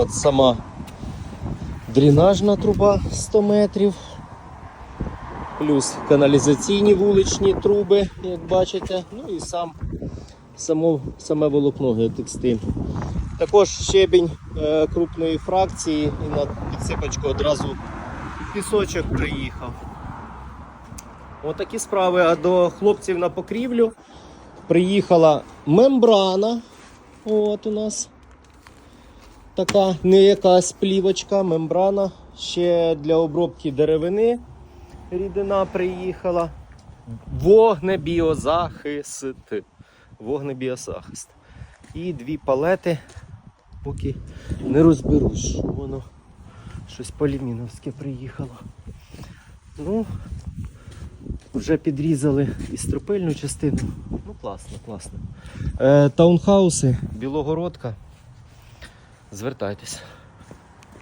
От сама дренажна труба 100 метрів. Плюс каналізаційні вуличні труби, як бачите. Ну і сам, само, саме волокно геотекстиль. Також щебінь е, крупної фракції і на підсипочку одразу пісочок приїхав. Отакі справи. А до хлопців на покрівлю приїхала мембрана. От у нас така не якась плівочка, мембрана. Ще для обробки деревини рідина приїхала. Вогнебіозахист. Вогнебіозахист. І дві палети, поки не розберусь, що воно щось поліміновське приїхало. Ну, вже підрізали і стропильну частину. Ну, класно, класно. Е, таунхауси, Білогородка. Звертайтеся.